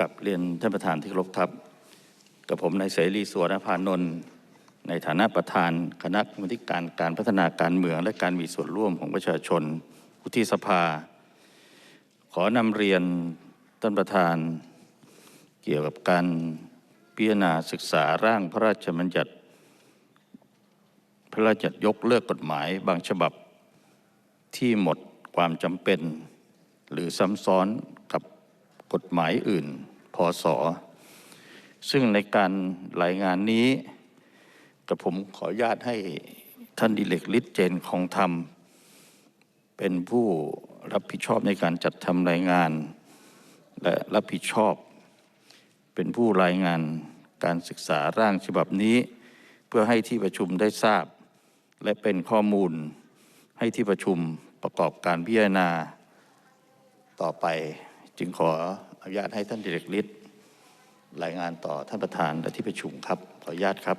กับเรียนท่านประธานที่เคารพครับ กับผมนายเสรีสุวรรณพานนท์ในฐานะประธานคณะกรรมการการพัฒนาการเมืองและการมีส่วนร่วมของประชาชนวุฒิสภา ขอนำเรียนท่านประธาน เกี่ยวกับการพิจารณาศึกษาร่างพระราชบัญญัติ พระราชบัญญัติยกเลิกกฎหมายบางฉบับที่หมดความจำเป็น หรือซ้ำซ้อน กฎหมายอื่น พศ ซึ่งในการรายงานนี้กับผมขออนุญาตให้ท่านดิเลกฤทธิ์เจนของธรรม เป็นผู้รับผิดชอบในการจัดทำรายงาน และรับผิดชอบ เป็นผู้รายงานการศึกษาร่างฉบับนี้ เพื่อให้ที่ประชุมได้ทราบ และเป็นข้อมูลให้ที่ประชุมประกอบการพิจารณาต่อไป จึงขออนุญาตให้ท่านดิเรกฤทธิ์รายงานต่อท่านประธานและที่ประชุมครับขออนุญาตครับ